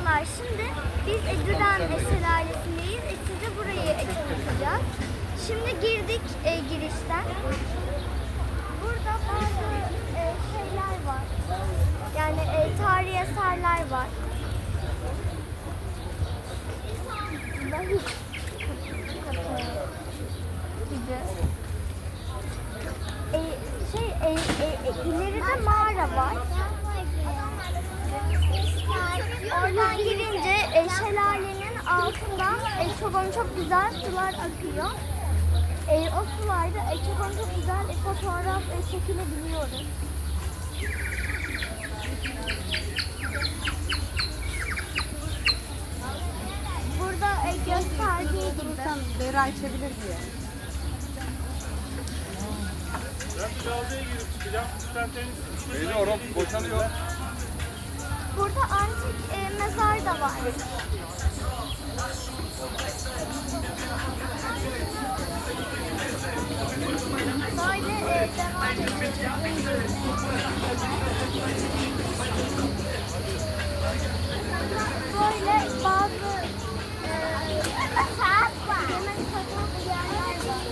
Merhabalar. Şimdi biz Edüren Şelalesi'ndeyiz. E, size burayı e, tanıtacağız. Şimdi girdik e, girişten. Burada bazı e, şeyler var. Yani e, tarihi eserler var. Vahit kapı gibi. E, şey e, e, e, ileride mağara var. Oradan girince e, şelalenin altından e, çok çok güzel sular akıyor. E, o sularda e, çok çok güzel e, fotoğraf e, çekilebiliyoruz. Burada e, gösterdiği gibi. Bera içebilir diye. Ben mücadele girip çıkacağım. İsterseniz Beyni orada boşalıyor. Burada antik e, mezar da var. Böyle e, devam Böyle bazı e, yemek satan yerler var.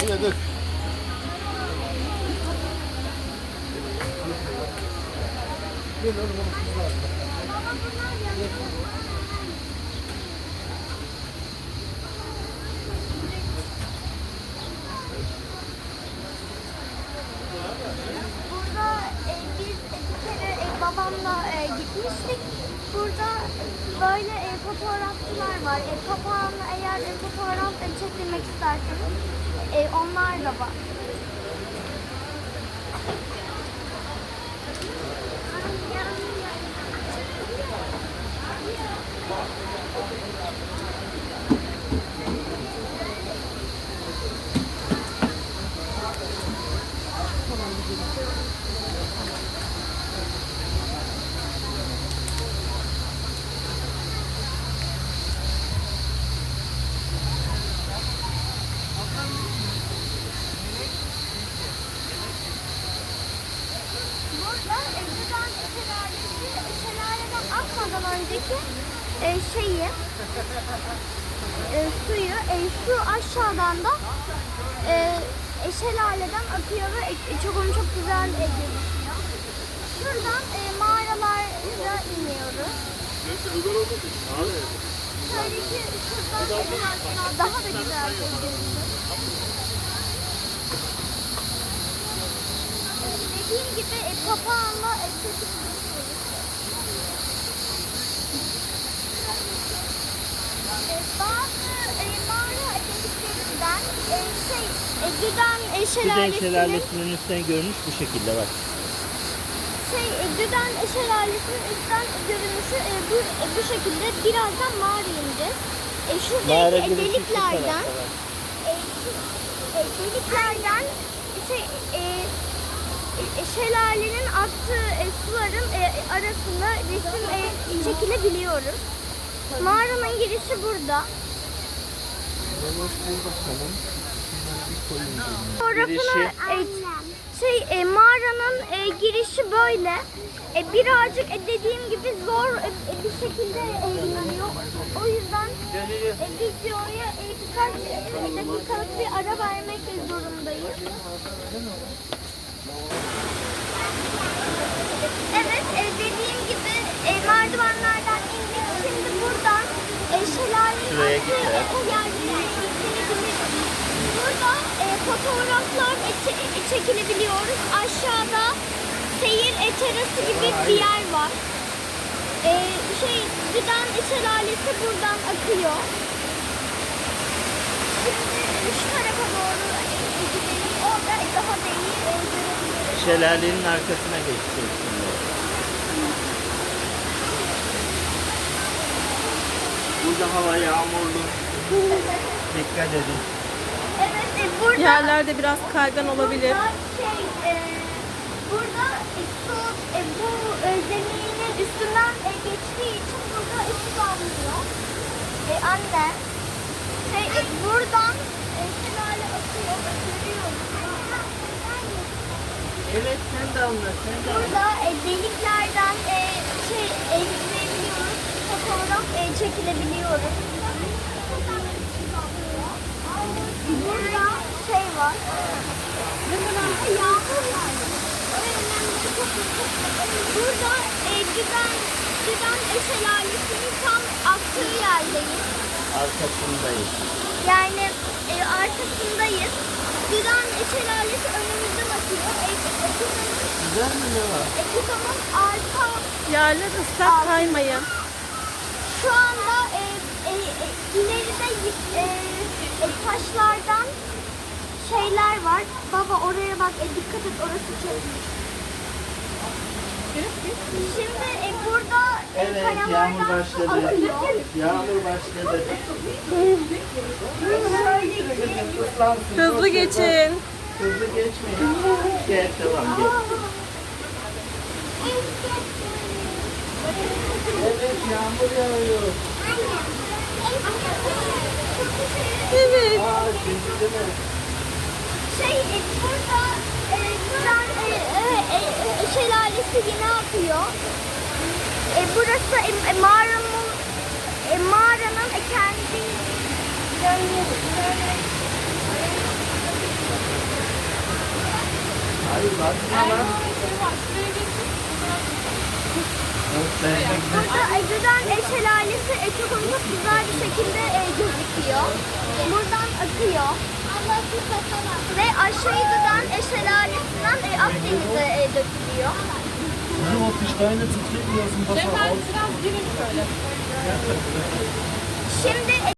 Bu nedir? Yanıyor. Burada e, biz e, babamla e, gitmiştik. Burada böyle e, var. E, papağanla eğer e, fotoğraf e, çektirmek isterseniz e, onlar da var. Burada e, Gıdan Şelalesi, akmadan önceki e, şeyi, e, suyu, e, su aşağıdan da e, e, şelaleden akıyor ve e, çok çok güzel e, gözüküyor. Şuradan e, mağaralara iniyoruz. Şöyle ki şuradan biraz daha da güzel gözüküyor. Dediğim gibi e, e, çekim e, bazı e, mağara deliklerinden e, şey, e, Güden e, Güden şelalesinin şelalesinin üstten görünüş bu şekilde bak. şey, e, Güden şelalesinin üstten görünüşü e, bu, e, bu şekilde. Birazdan mağara ineceğiz. E, Mağara şuradaki e, girişi şu deliklerden tarafta bak. e, şu, e, deliklerden şey, e, e, şelalenin aktığı e, suların e, arasında resim e, çekilebiliyoruz. Mağaranın girişi burada. Fotoğrafını e, şey e, mağaranın e, girişi böyle. E, birazcık e, dediğim gibi zor e, e, bir şekilde inanıyor. O yüzden e, videoya e, birkaç e, dakikalık bir ara vermek zorundayız. Evet, e, dediğim gibi e, merdivenlerden indik. Şimdi buradan e, şelalenin Şuraya e, yerlere gidebiliriz. Burada e, fotoğraflar çe- çekilebiliyoruz. Aşağıda seyir terası gibi bir yer var. E, şey, Güden şelalesi buradan akıyor. Şimdi şu tarafa doğru e, gidelim. Orada daha da iyi görebiliriz. Şelalenin arkasına geçeceğiz şimdi. Burada hava yağmurlu. Dikkat edin yerlerde biraz kaygan olabilir. Şey, e, burada e, bu e, zeminin üstünden e, geçtiği için burada ışık almıyor. E, anne, şey, buradan e, şelale akıyor, görüyoruz. Evet sen de anlat. Sen de Burada e, deliklerden e, şey, e, çekilebiliyoruz. Fotoğraf e, çekilebiliyoruz. Var. Yağmur yağıyor. Burada e, Düden, Düden Şelalesi'nin tam aktığı yerdeyiz. Arkasındayız. Yani e, arkasındayız. Düden Şelalesi önümüzden akıyor. E, Ekito'nun Güzel mi ne var? Ekito'nun arka Yerler ıslak kaymayın. şu anda e, e, e, ileride e, e, taşlardan şeyler var. Baba oraya bak e, dikkat et orası çökmüş. Şimdi e, burada e, Evet yağmur su başladı. akıyor. Yağmur başladı. Hızlı geçin. Hızlı geçmeyin. Gel tamam gel. Evet yağmur yağıyor. Evet. Aa şimdi değil mi? Şey e, burada e, Düden e, e, e, şelalesi yine akıyor. E, burası e, e, mağaranın e, mağaranın e, kendi. Ay baksana lan. Burada Düden e, şelalesi e, çok güzel bir şekilde e, gözüküyor. Buradan akıyor. Ve aşağıya Düden e, Akdeniz'e e, dökülüyor. Bizim o Piştayını tutayım diyorsun. Şimdi